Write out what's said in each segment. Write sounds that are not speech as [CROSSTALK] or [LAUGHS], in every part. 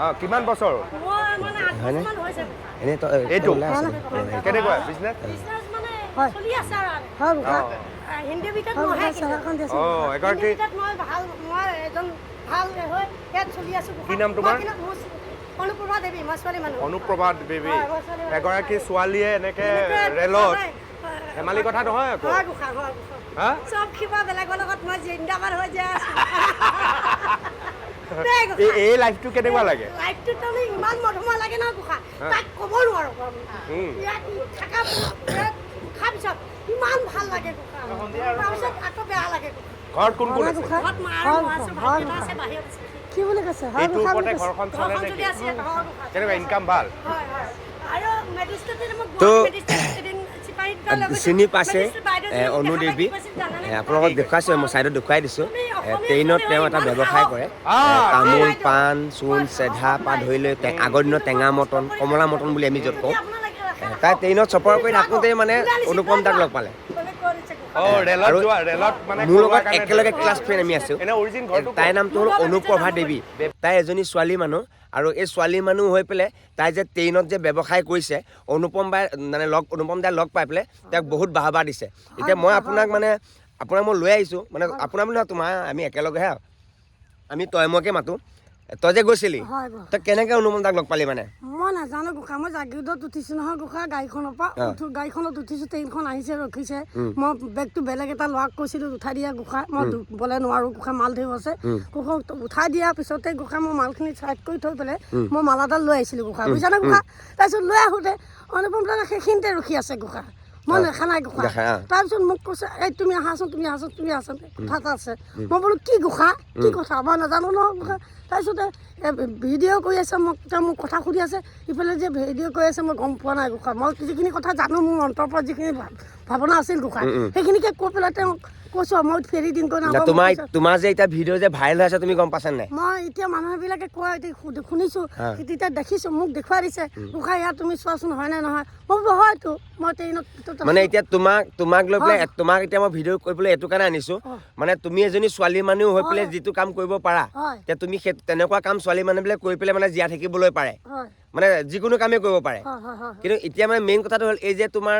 অঁ কিমান বছৰ? মানে হয়নে? এনেই এইটো? কেনেকুৱা? বিজনেছ বিজনেছ মানে আছোঁ কি নাম তোমাৰ? অনুপ্ৰভা দেৱী মই ছোৱালী মানুহ। অনুপ্ৰভা মানুহ। এগৰাকী ছোৱালীয়ে এনেকৈ ৰেলত ধেমালি কথা নহয় আকৌ। হয় হয় চব কিবা বেলেগৰ লগত মই জিন্দাবাদ হৈ যায়। [LAUGHS] এই লাইফটো কেনেকুৱা লাগে? লাইফটো তাৰমানে ইমান মধুময় লাগে ন গোসা তাক ক'ব নোৱাৰো উম। ইয়াত থাকা খোৱাৰ পিছত ইমান ভালো লাগে গোসা তাৰপিছত আকৌ বেয়া লাগে ঘৰত কোন কোন আছে? ঘৰত মা আৰু মই আছোঁ ভাইটি আছে বাহিৰত আছে। কি বুলি কৈছে? ওপৰতে ঘৰখন চলে নেকি? কেনেকুৱা ইনকাম ভালো? হয় হয়। আৰু গুৱাহাটী চিনি পাইছে মেজিষ্ট্ৰেট বাইদেউজনীক এ, দেখা অনু দেৱী। কি কৈছিল জানানে? এ, আপোনালোকক দেখুৱাইছোঁ মই ছাইডত দেখুৱাই দিছোঁ। ট্ৰেইনত তেওঁ এটা ব্যৱসায় কৰে। তামোল পাণ চূণ চেধা পৰা ধৰি লৈ আগৰ দিনৰ টেঙা মটন কমলা মটন বুলি আমি য'ত কওঁ। তাই ট্ৰেইনত চপৰ কৰি থাকোঁতেই মানে অনুপম তাক লগ পালে। মোৰ লগত একেলগে ক্লাছ ফ্ৰেণ্ড আমি আছোঁ। তাইৰ নামটো হ'ল অনুপ্ৰভা দেৱী। তাই এজনী ছোৱালী মানুহ আৰু এই ছোৱালী মানুহ হৈ পেলাই তাই যে ট্ৰেইনত যে ব্যৱসায় কৰিছে অনুপম বাই মানে লগ অনুপম দাই লগ পাই পেলাই তেওঁক বহুত বাহবা দিছে। এতিয়া মই আপোনাক মানে আপোনাক মই লৈ আহিছোঁ। মানে আপোনাৰ বুলি নহয় তোমাৰ আমি একেলগেহে আমি তই মইকে মাতোঁ। তই যে গৈছিলি হয় তই কেনেকৈ অনুপম দাক লগ পালি মানে? মই নাজানো গোসা মই জাগিৰোডত উঠিছোঁ নহয় গোসা গাড়ীখনৰ পৰা উঠো গাড়ীখনত উঠিছোঁ ট্ৰেইনখন আহিছে ৰখিছে। মই বেগটো বেলেগ এটা ল'ৰাক কৈছিলোঁ উঠাই দিয়া গোসা মই দুবলৈ নোৱাৰোঁ গোসা মাল ধৰিব আছে। গোসা উঠাই দিয়াৰ পিছতে গোসা মই মালখিনি চাইড কৰি থৈ পেলাই মই মালাডাল লৈ আহিছিলোঁ গোসা বুজিছানে গোসা তাৰপিছত লৈ আহোঁতে অনুপম দাদা সেইখিনিতে ৰখি আছে গোসা মই খানা নাই গোসা তাৰপিছত মোক কৈছে এই তুমি আহাচোন তুমি আহাচোন তুমি আহাচোন। কথা এটা আছে। মই বোলো কি গোসা কি কথা? মই নাজানো নহয় গোসা তাৰপিছতে ভিডিঅ' কৰি আছে মোক তেওঁ মোক কথা সুধি আছে। ইফালে যে ভিডিঅ' কৰি আছে মই গম পোৱা নাই গোসা মই যিখিনি কথা জানো মোৰ অন্তৰৰ পৰা যিখিনি ভাৱনা আছিল গোসা সেইখিনিকে কৈ পেলাই তেওঁক কৈছোঁ মই ফেৰি দিম কৈ নাপাওঁ তোমাৰ তোমাৰ যে এতিয়া ভিডিঅ' যে ভাইৰেল হৈ আছে তুমি গম পাইছা নাই? মই এতিয়া মানুহবিলাকে কয় এতিয়া শু- তেতিয়া দেখিছোঁ মোক দেখুৱাই দিছে। গোসাঁই ইয়াত তুমি চোৱাচোন হয়নে নহয়? মই বোলো হয়তো মই ট্ৰেইনত মানে এতিয়া তোমাক তোমাক লৈ পেলাই তোমাক এতিয়া মই ভিডিঅ' কৰিবলৈ এইটো কাৰণে আনিছোঁ। হয়। মানে তুমি এজনী ছোৱালী মানুহ হৈ পেলাই যিটো কাম কৰিব পাৰা এতিয়া তুমি সেই তেনেকুৱা কাম ছোৱালী মানুহবিলাক কৰি পেলাই মানে জীয়াই থাকিবলৈ পাৰে। মানে যিকোনো কামেই কৰিব পাৰে। হয় হয় হয় কিন্তু এতিয়া মানে মেইন কথাটো হ'ল এই যে তোমাৰ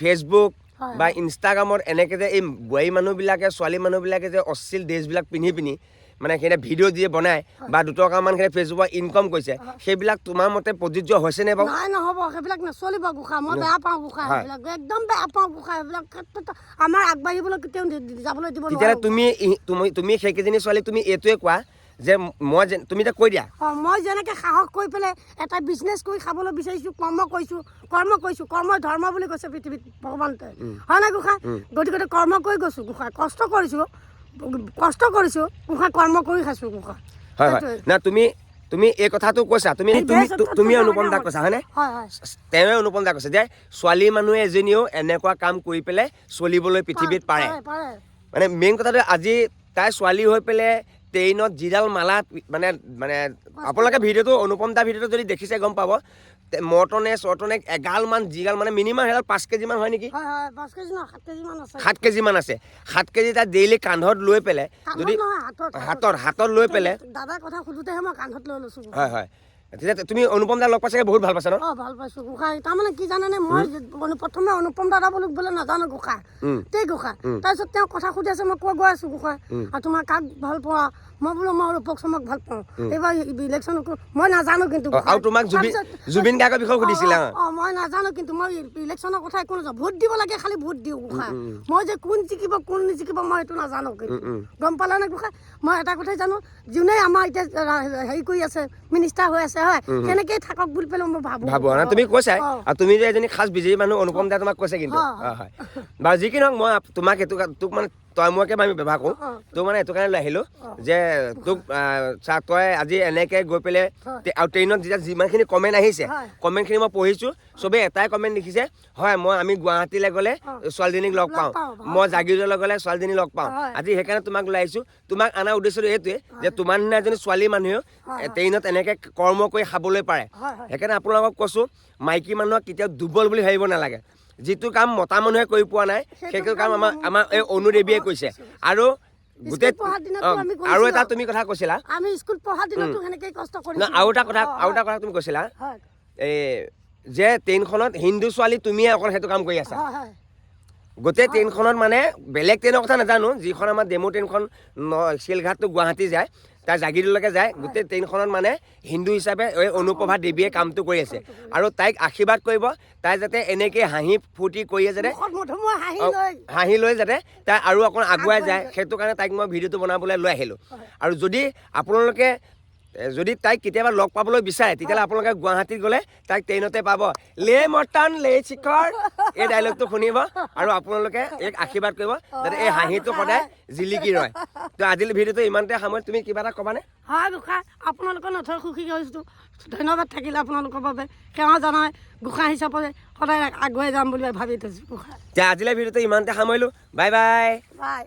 ফেচবুক হয়, বা ইনষ্টাগ্ৰামত এনেকৈ যে এই বোৱাৰী মানুহবিলাকে ছোৱালী মানুহবিলাকে যে অশ্লীল ড্ৰেছবিলাক পিন্ধি পিনি মানে সেইখিনি ভিডিঅ' যিয়ে বনায় বা দুটকামান সেই ফেচবুকত ইনকম কৰিছে সেইবিলাক তোমাৰ মতে প্ৰযোজ্য হৈছেনে বাৰু? নাই নহ'ব। সেইবিলাক নচলিব গোসাঁই। মই বেয়া পাওঁ গোসাঁই হয়। সেইবিলাক। একদম বেয়া পাওঁ গোসাঁই। সেইবিলাক ক্ষেত্ৰত আমাৰ আগবাঢ়িবলৈ কেতিয়াও যাবলৈ দিব তেতিয়াহ'লে তুমি তুমি তুমি সেইকেইজনী ছোৱালী তুমি এইটোৱে কোৱা যে মই যে তুমি এতিয়া কৈ দিয়া। অঁ মই যেনেকৈ সাহস কৰি পেলাই এটা বিজনেছ কৰি খাবলৈ বিচাৰিছোঁ কৰ্ম কৰিছোঁ কৰ্ম কৰিছোঁ কৰ্মই ধৰ্ম বুলি কৈছে পৃথিৱীত ভগৱন্তই হয় নাই গোসাঁই? গতিকে কৰ্ম কৰি গৈছোঁ গোসাঁই কষ্ট কৰিছোঁ কষ্ট কৰিছোঁ গোসাঁই কৰ্ম কৰি খাইছোঁ গোসাঁই। হয় হয়। না তুমি তুমি এই কথাটো কৈছা তুমি তুমি তুমি অনুপম দাক কৈছা হয়নে? হয় হয়। তেওঁৱে অনুপম দাক কৈছে যে ছোৱালী মানুহ এজনীও এনেকুৱা কাম কৰি পেলাই চলিবলৈ পৃথিৱীত পাৰে। মানে মেইন কথাটো আজি তাই ছোৱালী হৈ পেলাই ট্ৰেইনত যিডাল মালা মানে মানে আপোনালোকে ভিডিঅ'টো অনুপম দা ভিডিঅ'টো যদি দেখিছে গম পাব। মৰ্টনে চৰ্টনে এগালমান যিগাল মানে মিনিমাম সেইডাল পাঁচ কেজিমান হয় নেকি? সাত কেজিমান আছে। সাত কেজি তাত ডেইলি কান্ধত লৈ পেলাই যদি হাতত হাতত। লৈ পেলাই দাদাই কথা সোধোতেহে মই কান্ধত লৈ লৈছোঁ। হয় হয়। তেতিয়া তুমি অনুপম দা লগ পাইছাগে বহুত ভালো পাইছা ন? অঁ ভালো পাইছোঁ গোসাঁই। তাৰমানে কি জানেনে মই প্ৰথমে অনুপম দাদা বুলি বোলে নাজানো গোসাঁই। তেই গোসাঁই। তাৰপিছত তেওঁ কথা সুধি আছে মই কৈ গৈ আছোঁ গোসাঁই? আৰু তোমাৰ কাক ভালো পোৱা? মই বোলো মই ৰূপক চমক ভালো পাওঁ। এইবাৰ ইলেকশ্যন মই নাজানো কিন্তু আৰু তোমাক জুবিন গাৰ্গৰ বিষয়ে সুধিছিলে। অঁ, অঁ মই নাজানো কিন্তু মই ইলেকশ্যনৰ কথা একো নাজানো। ভোট দিব লাগে খালি ভোট দিওঁ গোসাঁই। মই যে কোন জিকিব কোন নিজিকিব মই এইটো নাজানো কিন্তু। গম পালা নে গোসাঁই? মই এটা কথাই জানো যোনে আমাৰ এতিয়া হেৰি কৰি আছে মিনিষ্টাৰ হৈ আছে হয়। তেনেকেই থাকক বুলি পেলাই মই ভাবো। ভাবো না তুমি কৈছাই। আৰু তুমি যে এজনী খাচ বিজয়ী মানুহ অনুপম দা তোমাক কৈছে কিন্তু। হয়। বাৰু যি কি নহওক মই তোমাক এইটো তোক মানে তই মইকে আমি ব্যৱহাৰ কৰোঁ। তোক মানে এইটো কাৰণে লৈ আহিলোঁ যে তোক চা তই আজি এনেকৈ গৈ পেলাই আৰু ট্ৰেইনত যেতিয়া যিমানখিনি কমেণ্ট আহিছে কমেণ্টখিনি মই পঢ়িছোঁ চবেই এটাই কমেণ্ট লিখিছে হয় মই আমি গুৱাহাটীলৈ গ'লে ছোৱালীজনীক লগ পাওঁ। মই জাগিৰলৈ গ'লে ছোৱালীজনী লগ পাওঁ। আজি সেইকাৰণে তোমাক লৈ আহিছোঁ। তোমাক অনাৰ উদ্দেশ্যটো এইটোৱে যে তোমাৰ নিচিনা এজনী ছোৱালী মানুহেও ট্ৰেইনত এনেকৈ কৰ্ম কৰি খাবলৈ পাৰে। সেইকাৰণে আপোনালোকক কৈছোঁ মাইকী মানুহক কেতিয়াও দুৰ্বল বুলি ভাবিব নালাগে। যিটো কাম মতা মানুহে কৰি পোৱা নাই সেইটো কাম আমাৰ আমাৰ এই অনুদেৱীয়ে কৈছে আৰু গোটেই স্কুল পঢ়াৰ দিনতো অঁ, আমি আৰু এটা কৰিছিলোঁ। তুমি কথা কৈছিলা। আমি স্কুল পঢ়াৰ দিনতো সেনেকেই কষ্ট ন কৰিছিলোঁ। আৰু এটা কথা অঁ, আৰু এটা হয়, কথা তুমি কৈছিলা। হয়। এই যে ট্ৰেইনখনত হিন্দু ছোৱালী তুমিয়ে অকল সেইটো কাম কৰি আছা। গোটেই ট্ৰেইনখনত মানে বেলেগ ট্ৰেইনৰ কথা নাজানো যিখন আমাৰ ডেমু ট্ৰেইনখন ন চিলঘাটটো গুৱাহাটী যায় তাৰ জাগিৰোডলৈকে যায় গোটেই ট্ৰেইনখনত মানে হিন্দু হিচাপে এই অনুপ্ৰভা দেৱীয়ে কামটো কৰি আছে। আৰু তাইক আশীৰ্বাদ কৰিব তাই যাতে এনেকৈ হাঁহি ফূৰ্তি কৰিয়ে যাতে হাঁহি লৈ। যাতে তাই আৰু অকণ আগুৱাই যায়। সেইটো কাৰণে তাইক মই ভিডিঅ'টো বনাবলৈ লৈ আহিলোঁ। আৰু যদি আপোনালোকে যদি তাইক কেতিয়াবা লগ পাবলৈ বিচাৰে তেতিয়াহ'লে আপোনালোকে গুৱাহাটীত গ'লে তাইক ট্ৰেইনতে পাব। লে মটন লে চিখৰ [LAUGHS] এই ডাইলগটো শুনিব আৰু আপোনালোকে এক আশীৰ্বাদ কৰিব যাতে এই হাঁহিটো সদায় জিলিকি ৰয়। তো আজিৰ ভিডিঅ'টো ইমানতে সামৰি তুমি কিবা এটা ক'বানে? হয় গোসাঁই। আপোনালোকৰ নথৈ সুখী হৈছোঁ। ধন্যবাদ থাকিলে আপোনালোকৰ বাবে। সেৱা জনাই গোসাঁই হিচাপে সদায় আগুৱাই যাম বুলি ভাবি থৈছোঁ গোসাঁই। আজিলৈ ভিডিঅ'টো ইমানতে সামৰিলোঁ। Bye bye. বাই।